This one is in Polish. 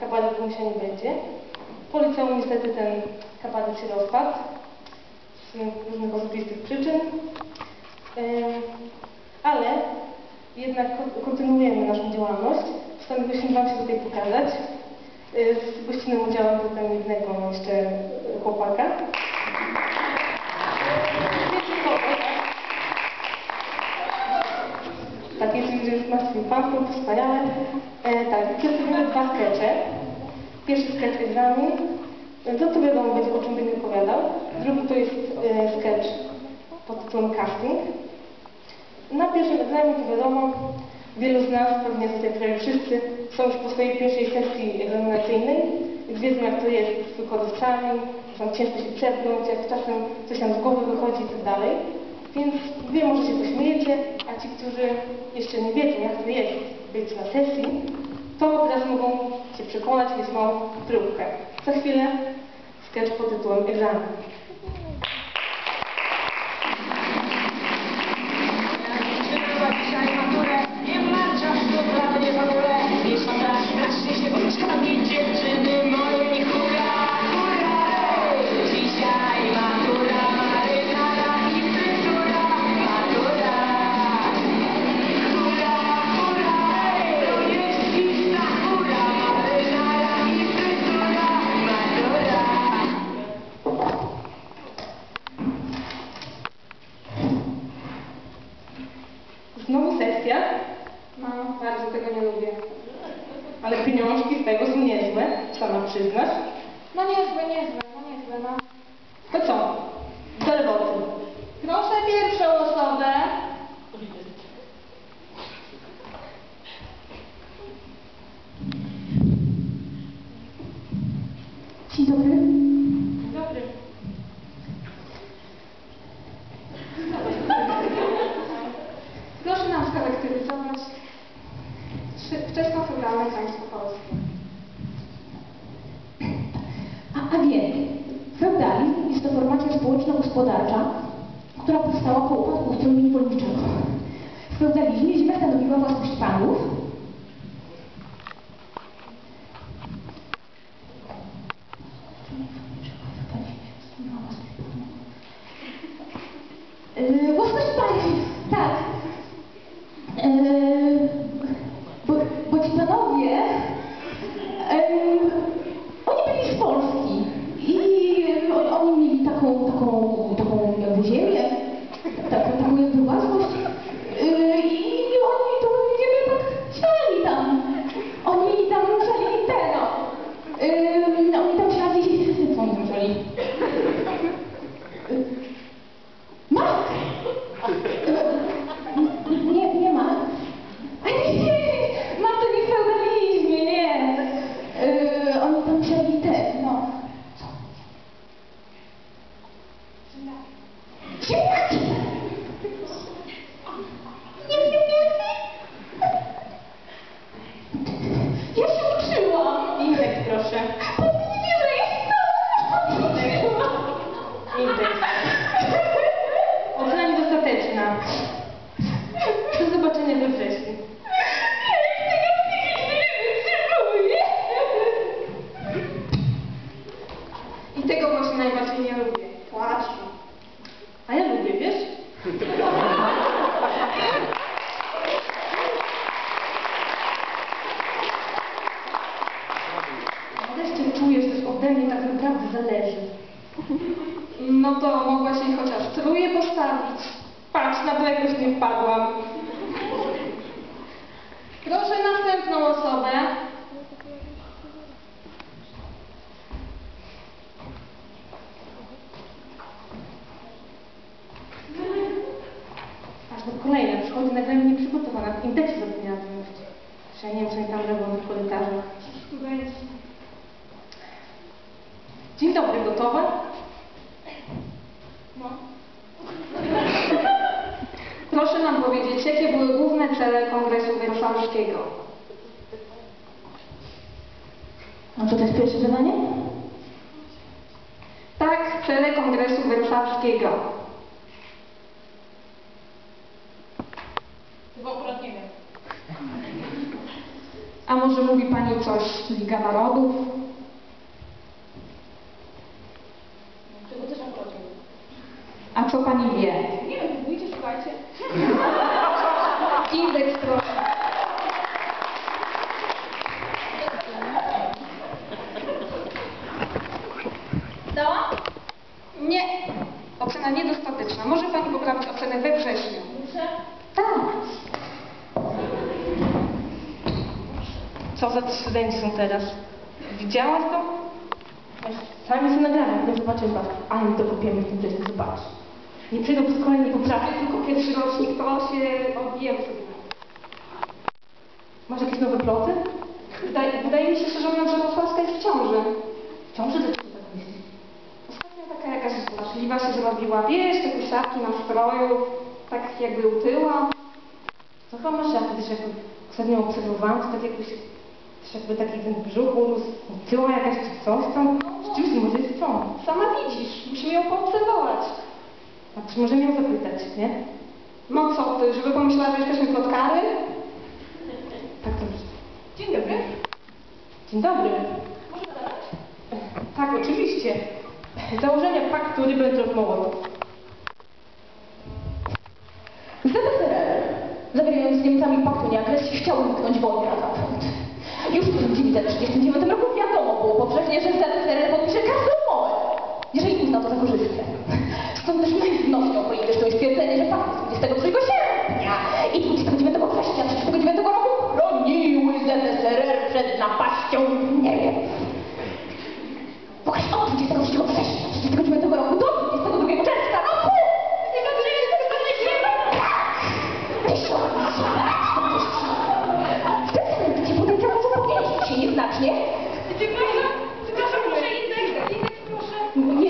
kabaret w Musianie będzie. Po liceum niestety ten kabaret się rozpadł z różnych osobistych przyczyn. Ale jednak ko- kontynuujemy naszą działalność. Postanowiliśmy Wam się tutaj pokazać. Y, Z gościnnym udziałem tutaj jednego jeszcze chłopaka. Tak? Że już ma swój pamflet, wspaniałe. E, tak. Pierwszy sketch egzamin. E, To co wiadomo będzie, o czym będzie opowiadał. Drugi to jest e, sketch pod tytułem casting. Na pierwszym egzaminie to wiadomo, wielu z nas, pewnie tutaj prawie wszyscy, są już po swojej pierwszej sesji egzaminacyjnej, wiedzą jak to jest z wykładowcami, tam ciężko się przepnąć, jak czasem coś nam z głowy wychodzi i tak dalej. Więc wy może się pośmiejecie, a ci, którzy jeszcze nie wiedzą jak to jest być na sesji, to teraz mogą się przekonać, mam próbkę. Za chwilę sketch pod tytułem egzamin. Pieniążki z tego są niezłe, sama przyznasz. No niezłe, niezłe, no niezłe, no. To co? Do roboty. Proszę pierwszą osobę. Dzień dobry. Dzień dobry. Proszę nam scharakteryzować wcze- państwo polskie. A, a więc, feudalizm jest to formacja społeczno-gospodarcza, która powstała po upadku ustroju niewolniczego. W feudalizmie ziemia stanowiła własność panów, Yy, Własność państw, tak. Yy, Bo, bo ci panowie, yy, oni byli z Polski i on, oni mieli taką, taką, taką jakby ziemię, taką, taką jakby własność yy, i oni tą ziemię tak siali tam. Oni tam siali te, no. Yy, oni tam siali, co oni tam siali? Yy, Mak! Yy, Nie, nie ma. A nie, nie, mam to nie w feudalizmie, nie. Yy, oni tam siali te, no. Co? Ziemniaki! Nie ziemniaki? Ja się uczyłam. Indeks proszę. Pani nie wierzę, ja się uczyłam. Indeks. Ocena niedostateczna. Do zobaczenia we wrześniu. I tego właśnie najbardziej nie lubię. Płaczu. A ja lubię, wiesz? Wreszcie czujesz, że ode mnie tak naprawdę zależy. No to mogłaś jej chociaż postawić. Patrz, na jakoś nie wpadłam. Proszę następną osobę. Aż do kolejna przychodzi nagle nieprzygotowana. W indeksie zapomniała wyjść. Że ja nie wiem, co oni tam robią w korytarzach. Dzień dobry, gotowa? No. Proszę nam powiedzieć, jakie były główne cele Kongresu Warszawskiego? No to to jest pierwsze zadanie? Tak, cele Kongresu Warszawskiego. Bo akurat nie wiem. A może mówi Pani, co coś, Liga Narodów. Czego też nam chodzi? A co pani wie? Nie wiem, próbujcie, szukajcie. Indeks proszę. Dała? Nie. Ocena niedostateczna. Może pani poprawić ocenę we wrześniu. Tak. Co za studenci są teraz? Widziałaś to? Sami sobie nagrałem, nie zobaczysz was, my to kopiemy w tym zobacz. Nie przyjdą po szkole, nie poprawią. Tylko pierwszy rocznik, to się odbijał sobie. Masz jakieś nowe ploty? Wydaje, wydaje mi się, szczerze mówiąc, że Rosławska jest w ciąży. W ciąży złośliwa się zrobiła, wiesz, te kusiaki na stroju, tak jakby utyła. To chyba masz rację, też jak ostatnio obserwowałam, to tak jakoś, też jakby taki ten brzuch urósł, tyła jakaś czy coś tam. Rzeczywiście, może jest co? Sama widzisz, musimy ją poobserwować. A czy możemy ją zapytać, nie? No co ty, żeby pomyślała, że jesteśmy plotkary? Tak dobrze. Dzień dobry. Dzień dobry. Może zadać? Tak, oczywiście. Założenia paktu Ribbentrop-Mołotow. ZSRR, zawierając z Niemcami pakt o nieagresji, chciał uniknąć wojny na Zachód. Już w 1939 roku wiadomo było powszechnie, że ZSRR podpisze każdą umowę, jeżeli uzna to za korzystne. Stąd też najwnośnią polityczną stwierdzenie, że pakt z 23 sierpnia i 29 września 1939 roku chroniły ZSRR przed napaścią Yeah.